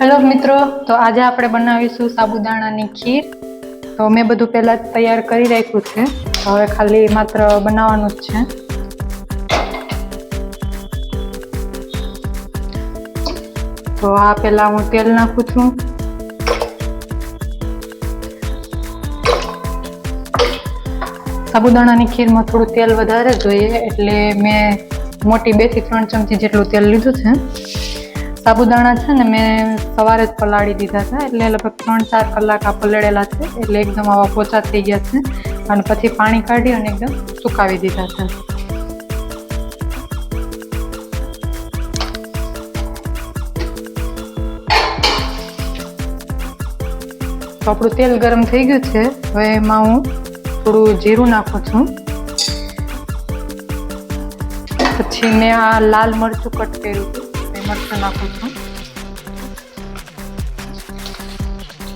Hello મિત્રો, તો આજે આપણે બનાવીશું સાબુદાણાની ખીર. તો મેં બધું પહેલાં જ તૈયાર કરી રાખ્યું છે. હવે ખાલી માત્ર બનાવવાનું જ છે. તો આ પહેલાં હું તેલ નાખું છું. સાબુદાણાની ખીરમાં થોડું તેલ વધારે જોઈએ એટલે મેં મોટી બેથી ત્રણ ચમચી જેટલું તેલ લીધું છે. સાબુદાણા છે ને મેં સવારે જ પલાળી દીધા હતા એટલે લગભગ ત્રણ ચાર કલાક આ પલળેલા છે. એટલે એકદમ આવા પોચા થઈ ગયા છે. અને પછી પાણી કાઢી અને એકદમ સુકાવી દીધા છે. તો આપણું તેલ ગરમ થઈ ગયું છે. હવે એમાં હું થોડું જીરું નાખું છું. પછી મેં આ લાલ મરચું કટ કર્યું હતું. મરચું નાખું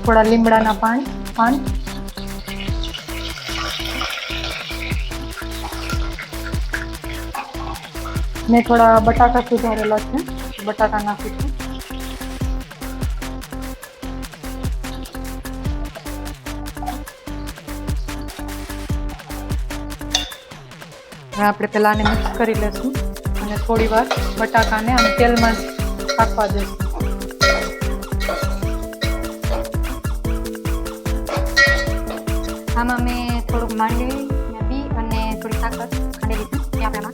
થોડા લીમડાના પાન પાન. મેં થોડા બટાકા સુધારેલા છે. બટાકા નાખું છું આપણે પહેલાં આને મિક્સ કરી લઈશું અને થોડી વાર બટાકાને આમ તેલમાં પાકવા દઈશું. આમાં મેં થોડુંક માંડવી બી અને થોડી સાકર ખાંડેલી છે એ આપણે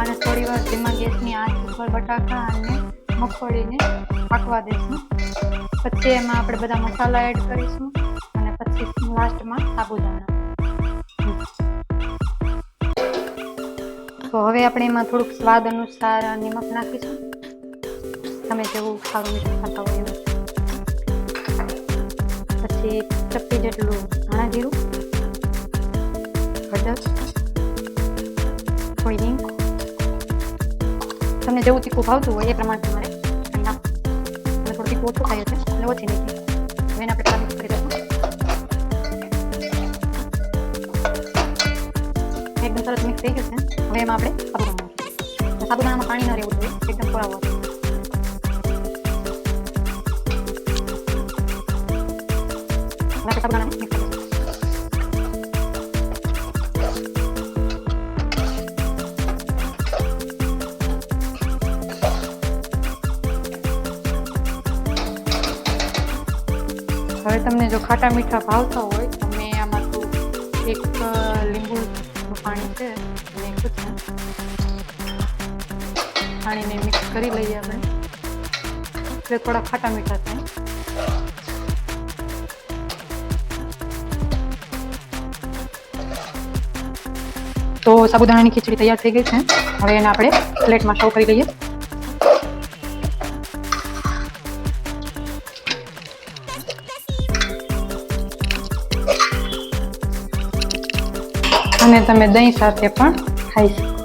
અને થોડી વાર ધીમા ગેસની આંચ ઉપર બટાકા અને મગફળીને પાકવા દઈશું. પછી એમાં આપણે બધા મસાલા એડ કરીશું અને પછી લાસ્ટમાં સાબુદાણા. તો હવે આપણે એમાં થોડુંક સ્વાદ અનુસાર નિમક નાખીશું. તમે જેવું ખારું મીઠું ખાતા હોય એવું પછી ચપટી જેટલું ધાણા જીરું, હળદર, થોડી હિંગ. તમને જેવું તીખું ભાવતું હોય એ પ્રમાણે તમારે ઓછું ખાય છે. એટલે ઓછી નાખી હવે આપણે મિક્સ કરી દઈશું એકદમ સરસ મિક્સ થઈ ગયું છે હવે એમાં આપણે સાબુદાણા નાખીશું સાબુદાણામાં પાણી ન રહેવું જોઈએ એકદમ થોડા આપણે સાબુદાણાને મિક્સ હવે તમને જો ખાટા મીઠા ભાવતા હોય તો મેં આમાં તો એક અ, લીંબુનું પાણી છે એ નાખ્યું છે પાણીને મિક્સ કરી લઈએ આપણે. એટલે થોડા ખાટા મીઠા થાય. તો સાબુદાણાની ખીચડી તૈયાર થઈ ગઈ છે. હવે એને આપણે પ્લેટમાં સર્વ કરી લઈએ. અને તમે દહીં સાથે પણ ખાઈ શકો.